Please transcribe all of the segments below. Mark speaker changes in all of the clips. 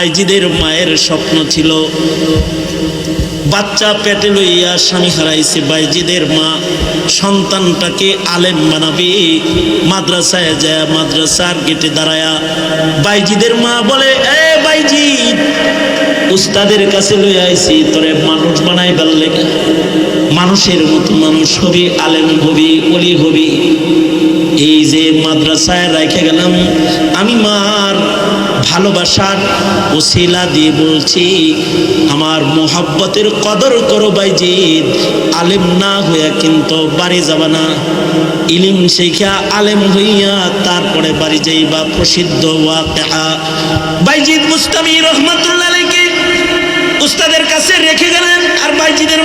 Speaker 1: বাইজিদের মায়ের স্বপ্ন ছিল বাচ্চা পেটে লইয়া স্বামী হারাইছে। বাইজিদের মা সন্তানটাকে আলেম বানাবে। মাদ্রাসায় যায়, মাদ্রাসার গেটে দাঁড়ায়া বাইজিদের মা বলে, এ বাইজি উস্তাদের কাছে লইয়া আইছি, তোরে মানুষ বানাই পারলে মানুষের মতো মানুষ হবি, আলেম হবি অলি হবি। এই যে মাদ্রাসায় রেখে গেলাম, আমি মার ভালোবাসার ওসিলা দিয়ে বলছি, আমার মোহাব্বতের কদর করো বাইজিদ, আলেম না হইয়া কিন্তু বাড়ি যাবা না। ইলিম শিখা আলেম হইয়া তারপরে বাড়ি যাইবা প্রসিদ্ধ ওয়াকিআ বাইজিদ মুস্তামি রহমাতুল্লাহ আলাইকে উস্তাদের কাছে রেখে গেলেন আর বাইজিদের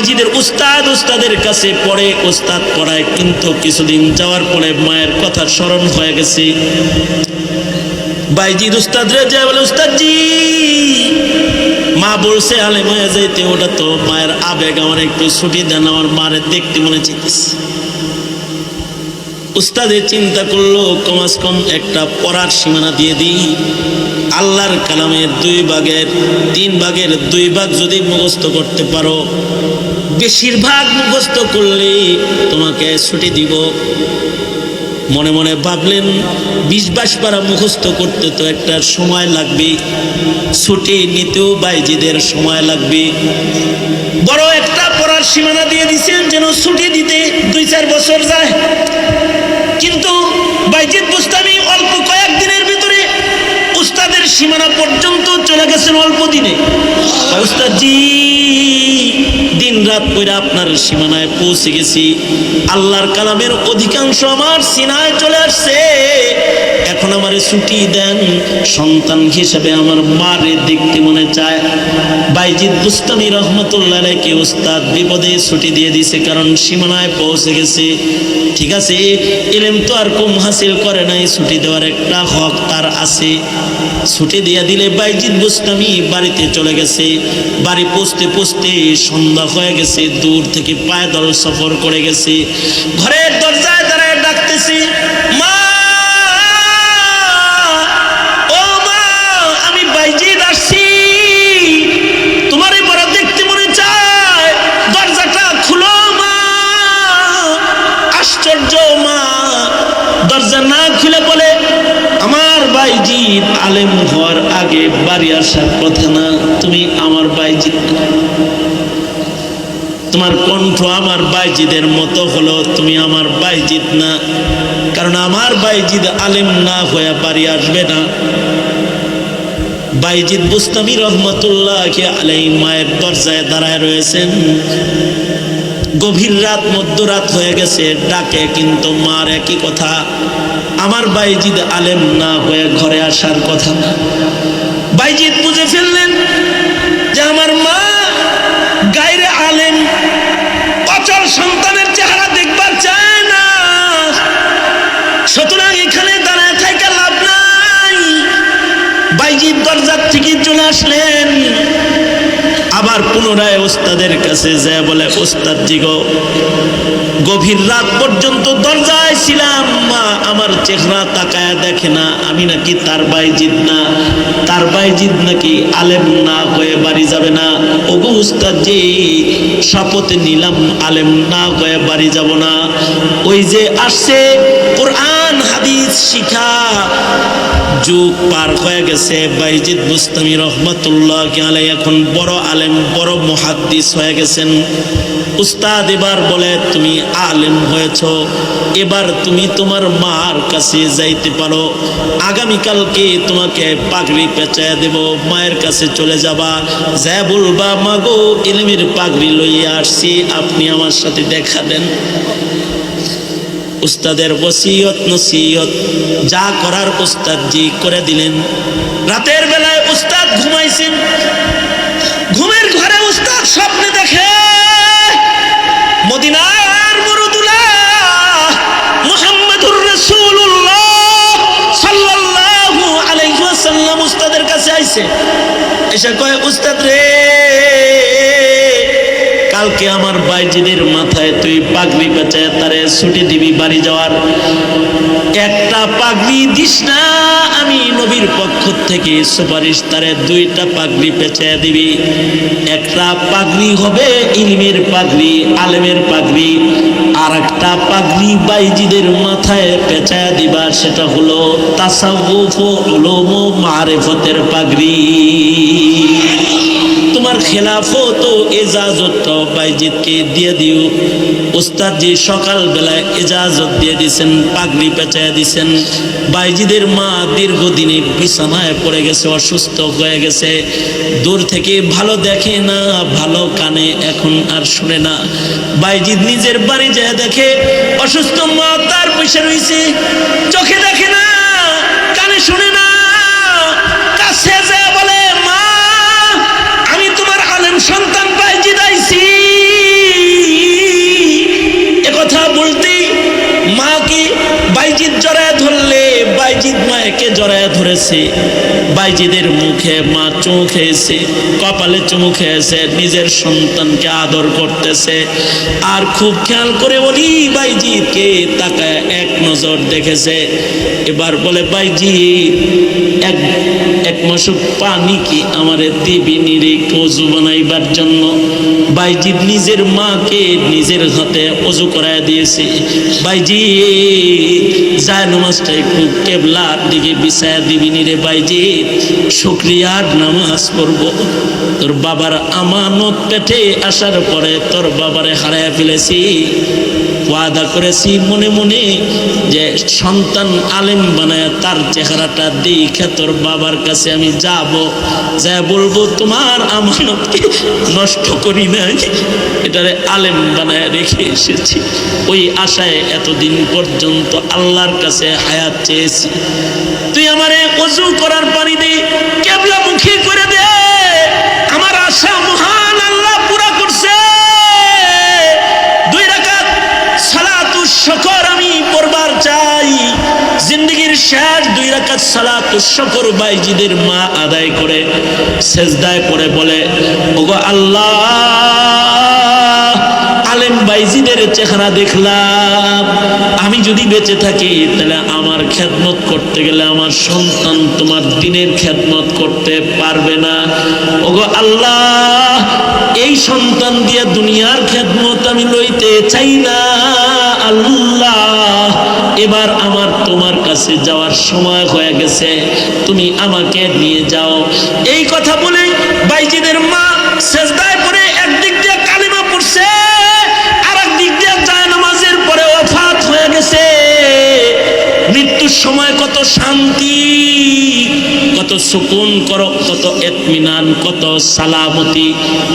Speaker 1: বাইজিদের উস্তাদ উস্তাদের কাছে পড়ে, উস্তাদ পড়ায়, কিন্তু কিছুদিন যাওয়ার পরে মায়ের কথা স্মরণ হয়ে গেছে। বাইজিদ উস্তাদ রে যায় বলে উস্তাদ জি মা বলছে আলেম হয়ে যাইতে, ওটা তো মায়ের আবেগ, আমার একটু ছুটি দেন, আমার মারে দেখতে মনে চিন্তিস উস্তাদে চিন্তা করল, কমাস কম একটা পড়ার সীমানা দিয়ে দিই। আল্লাহর কালামের দুই ভাগের, তিন ভাগের দুই ভাগ যদি মুখস্থ করতে পারো বেশিরভাগ মুখস্থ করলে তোমাকে ছুটি দিব। মনে মনে ভাবলেন, বিশ বাইশ পারা মুখস্থ করতে তো একটা সময় লাগবে। ছুটি নিতেও বাইজিদের সময় লাগবে। বড় একটা পড়ার সীমানা দিয়ে দিছেন যেন ছুটি দিতে দুই চার বছর যায়। কিন্তু বাইজিদ বুস্তামি অল্প কয়েকদিনের ভিতরে উস্তাদের সীমানা পর্যন্ত চলে গেছেন অল্প দিনে। উস্তাদজি দিন রাত করে আপনার সীমানায় পৌঁছে গেছি। আল্লাহর কালামের অধিকাংশ আমার সিনায় চলে আসছে। এখন আমার ছুটি দেন, সন্তান হিসেবে আমার মারে দেখতে মনে চায়। বাইজিদ বুস্তামি রহমতুল্লাহ কে উস্তাদ বিপদে ছুটি দিয়ে দিছে কারণ সীমানায় পৌঁছে গেছে। ঠিক আছে এলেম তো আর কম হাসিল করে নাই, ছুটি দেওয়ার একটা হক তার আছে। ছুটি দিয়ে দিলে বাইজিদ বুস্তামি বাড়িতে চলে গেছে। বাড়ি পৌঁছতে পৌঁছতে সন্ধ্যা হয়ে গেছে, দূর থেকে পায়দল সফর করে গেছে। ঘরের দরজায় আসার কথা না, তুমি আমার বাইজিদ। না। তোমার কণ্ঠ আমার বাইজিদের মতো হলো, তুমি আমার বাইজিদ না। কারণ আমার বাইজিদ আলেম না হয়ে বাড়ি আসবে না। বাইজিদ বুস্তামি রহমতুল্লাহ আলাই মায়ের দরজায় দাঁড়ায় রয়েছেন। গভীর রাত, মধ্যরাত হয়ে গেছে, ডাকে কিন্তু মার একই কথা। আমার বাইজিদ আলেম না হয়ে ঘরে আসার কথা বাইজিদ বুঝে ফেললেন যে আমার মা গাইরে আলেম, অচল সন্তানের চেহারা দেখবার চায় না। সুতরাং এখানে দাঁড়ায় থাকা লাভ নাই। বাইজিদ দরজার থেকে চলে আসলেন। আবার পুনরায় ওস্তাদের কাছে যায় বলে, ওস্তাদ জিগো গভীর রাত পর্যন্ত দরজায় ছিলাম, মা, আমার চেহারা তাকায় দেখে না, আমি নাকি তার বাইজিদ না, তার বাইজিদ নাকি আলেম না হয়ে বাড়ি যাবে না। ওগো উস্তাদ জি, শপথ নিলাম, আলেম না হয়ে বাড়ি যাব না। ওই যে আসছে কোরআন হাদিস যুগ পার হয়ে গেছে। বাইজিদ মুস্তামি রহমতুল্লাহ আলাই এখন বড় আলেম, বড় মুহাদ্দিস হয়ে গেছেন। উস্তাদ এবার বলে, তুমি আলেম হয়েছ। এবার তুমি তোমার মার কাছে যাইতে পারো। আগামীকালকে তোমাকে পাগড়ি পেঁচায় দেব, মায়ের কাছে চলে যাবা। যা বলবা, মাগো, ইলমির পাগড়ি লইয়া আসছি। আপনি আমার সাথে দেখা দেন উস্তাদের ওসিয়ত, নসিয়ত, যা করার উস্তাদ জি করে দিলেন। রাতের বেলায় উস্তাদ ঘুমাইছেন। ঘুমের ঘরে উস্তাদ স্বপ্নে দেখে মদিনার মরুদুলা। মোহাম্মদুর রাসূলুল্লাহ সাল্লাল্লাহু আলাইহি ওয়াসাল্লাম উস্তাদের কাছে আইছে। এসে কয়, উস্তাদ রে কালকে আমার বাইজিদের মাথায় তুই পাগড়ি পেঁচায় তারে ছুটি দিবি বাড়ি যাওয়ার। একটা পাগড়ি দিস না, আমি নবীর পক্ষ থেকে সুপারিশ তারে দুইটা পাগড়ি পেঁচায় দিবি। একটা পাগড়ি হবে ইলমের পাগড়ি আলেমের পাগড়ি আর একটা পাগড়ি বাইজিদের মাথায় পেঁচায় দিবা, সেটা হলো তাসাউফ উলুম মারেফতের পাগড়ি তোমার খেলাফত ও এজাজত বাইজিদকে দিয়ে দিও। ওস্তাদ জি সকাল বেলায় এজাজত দিয়ে দিছেন, পাগড়ি পেঁচায় দিছেন। বাইজিদের মা দীর্ঘদিনে বিছানায় পড়ে গেছে, অসুস্থ হয়ে গেছে। দূর থেকে ভালো দেখে না, ভালো কানে এখন আর শুনে না। বাইজিদ নিজের বাড়ি যায় দেখে, অসুস্থ মা তার পয়সা রয়েছে চোখে দেখে না, কানে শুনে না। বাইজিৎ জড়ায় ধরলে, বাইজিদ মাকে জড়ায় ধরেছে। বাইজিদের মুখে মা চুমু খেয়েছে, কপালে চুমু খেয়েছে, নিজের সন্তানকে আদর করতেছে। আর খুব খেয়াল করে বলি, বাইজিদকে তাকায় এক নজর দেখেছে। এবার বলে, বাইজিদ, এক মাসুক পানি কি আমারে দিবি নিরে অজু বানাইবার জন্য? বাইজিৎ নিজের মাকে নিজের হাতে অজু করায় দিয়েছে। বাইজি যায় নামাজটা একটু কেবলার দিকে বিছায়া দিবি নিরে বাইজি শুক্রিয়ার নামাজ পড়ব। তোর বাবার আমানত পেটে আসার পরে তোর বাবারে হারায় ফেলেছি। ওয়াদা করেছি মনে মনে যে সন্তান আলেম বানায় তার চেহারাটা দেখে তোর বাবার কাছে আমি যাব। যা বলব তোমার আমানতকে নষ্ট করি নাই। এটারে আলেম বানায় রেখে এসেছি। ওই আশায় এতদিন পর্যন্ত আল্লাহর কাছে হায়াত চেয়েছি। তুই আমারে অজু করার পানি দে শেষ দুই রাকাত সালাতু শকর বাইজিদের মা আদায় করে, সেজদায় পড়ে বলে, ওগো আল্লাহ, আলেম বাইজিদের চেহারা দেখলাম। আমি যদি বেঁচে থাকি, তাহলে আমার খেদমত করতে গেলে আমার সন্তান তোমার দিনের খেদমত করতে পারবে না। ওগো আল্লাহ, এই সন্তান দিয়ে দুনিয়ার খেদমত আমি লইতে চাই না। আল্লাহ এবার আমার তোমার কাছে যাওয়ার সময় হয়ে গেছে। তুমি আমাকে নিয়ে যাও। এই কথা বলে কত সুকুন করো, কত এতমিনান, কত সালামতি।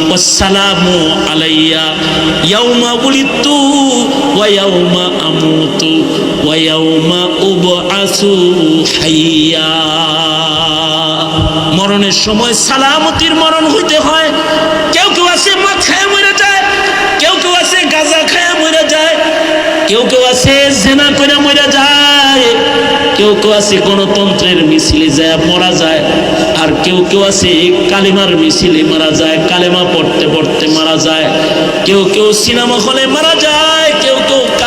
Speaker 1: ওয়াসসালামু আলাইয়া, ইয়াউমা উলিতু ওয়া ইয়াউমা আমুতু ওয়া ইয়াউমা উবআসু হাইয়া। মরণের সময় সালামতির মরণ হইতে হয়। কেউ কেউ আছে মদ খায় মরে যায়, কেউ কেউ আছে গাঁজা খায় মরে যায়, কেউ কেউ আছে জেনা করে মরে যায়। কেউ কেউ আছে গণতন্ত্রের মিছিলে যায়, মরা যায়। আর কেউ কেউ আছে কালিমার মিছিলে মারা যায়, কালেমা পড়তে পড়তে মারা যায়। কেউ কেউ সিনেমা হলে মারা যায়, কেউ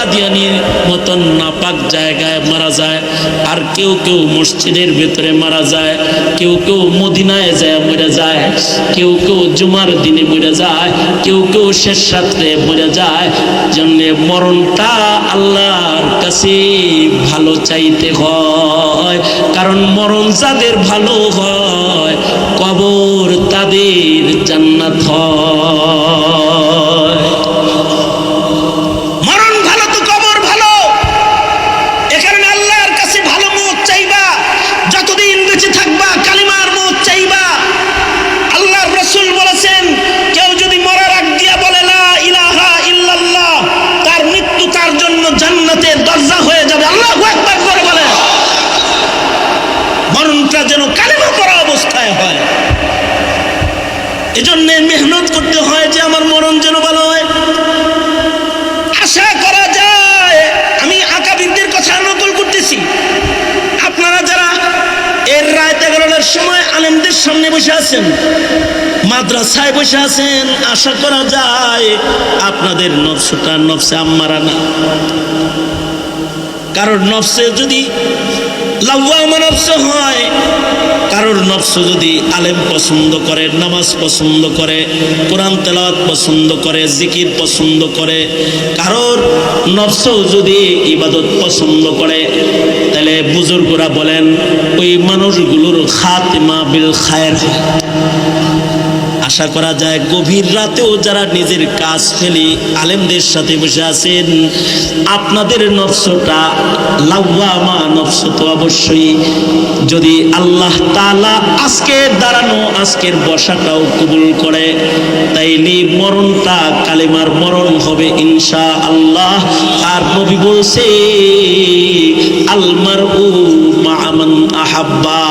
Speaker 1: কাদিয়ানির মতন নাপাক জায়গায় মারা যায়, আর কেউ কেউ মসজিদের ভেতরে মারা যায়, কেউ কেউ মদিনায় যায়, মরে যায়, কেউ কেউ জুমার দিনে মরে যায়, কেউ কেউ শেষ রাত্রে মরে যায়। জন্য মরণটা আল্লাহর কাছে ভালো চাইতে হয়, কারণ মরণ যাদের ভালো হয়, কবর তাদের জান্নাত হয় মরণ ভালো তো কবর ভালো এ কারণে আল্লাহর কাছে ভালো মত চাইবা যতদিন বেঁচে থাকবা কালিমার মত চাইবা আল্লাহর রসুল বলেছেন কেউ যদি মরার আগ দিয়া বলে লা ইলাহা ইল্লাল্লাহ তার মৃত্যু তার জন্য জান্নাতের দরজা হয়ে যাবে আল্লাহ একবার করে বলে মরণটা যেন কালিমা পড়া অবস্থায় হয় এজন্য মেহনত করতে হয় যে আমার মরণ যেন ভালো হয়। আশা করা যায়, আমি আকাবিদদের কথা নকল করতেছি। আপনারা যারা এর রায় এগারোটার সময় আলেমদের সামনে বসে আছেন, মাদ্রাসায় বসে আছেন, আশা করা যায় আপনাদের নফসটা নফসে আম্মারা না। কারণ নফসে যদি লাউয়ামা নফস হয় কারোর নফস যদি আলেম পছন্দ করে, নামাজ পছন্দ করে, কোরআন তেলাত পছন্দ করে, জিকির পছন্দ করে, কারোর নফস যদি ইবাদত পছন্দ করে, তাহলে বুজুর্গরা বলেন, ওই মানুষগুলোর খাতিমা বিল খায়ের। আশা করা যায় গভীর রাতেও যারা নিজের কাজ ফেলে আলেমদের সাথে বসে আছেন, আপনাদের নফসটা লাউয়ামা নফস তো অবশ্যই। যদি আল্লাহ তালা আজকের দাঁড়ানো, আজকের বসাটাও কবুল করে, তাইলে মরণটা কালেমার মরণ হবে ইনশা আল্লাহ আর নবী বলছে আলমার উ মামান আহাব্বা।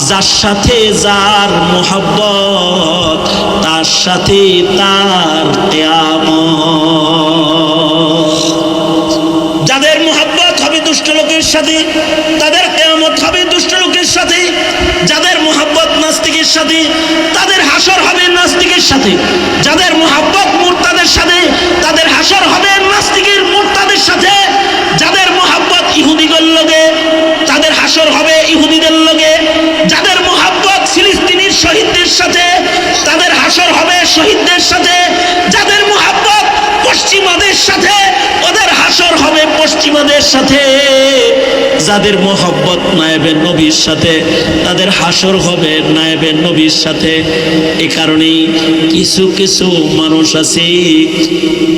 Speaker 1: যার সাথে যার মোহাব্বত তার সাথে তার কেয়ামত যাদের মোহাব্বত হবে দুষ্ট লোকের সাথে তাদের কেয়ামত হবে দুষ্ট লোকের সাথে যাদের মোহাব্বত নাস্তিকের সাথে তাদের হাসর হবে নাস্তিকের সাথে যাদের মোহাব্বত মুরতাদের সাথে তাদের হাসর হবে নাস্তিকের মুরতাদের সাথে যাদের মোহাব্বত ইহুদিগর লগে তাদের হাসর হবে ইহুদিদের লগে যাদের মোহাব্বত ফিলিস্তিনির শহীদদের সাথে তাদের হাসর হবে শহীদদের সাথে যাদের মোহাব্বত পশ্চিমাদের সাথে ওদের হাসর হবে সাথে, যাদের মোহব্বত নায়েবে নবীর সাথে, তাদের হাসর হবে নায়েবে নবীর সাথে। এ কারণেই কিছু কিছু মানুষ আছে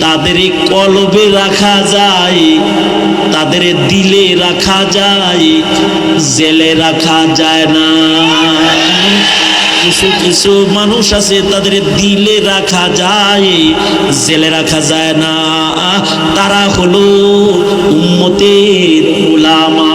Speaker 1: তাদের কলবে রাখা যায়, তাদের দিলে রাখা যায়, জেলে রাখা যায় না। কিছু কিছু মানুষ আছে, তাদের দিলে রাখা যায়, জেলে রাখা যায় না। তারা হলো উম্মতের উলামা।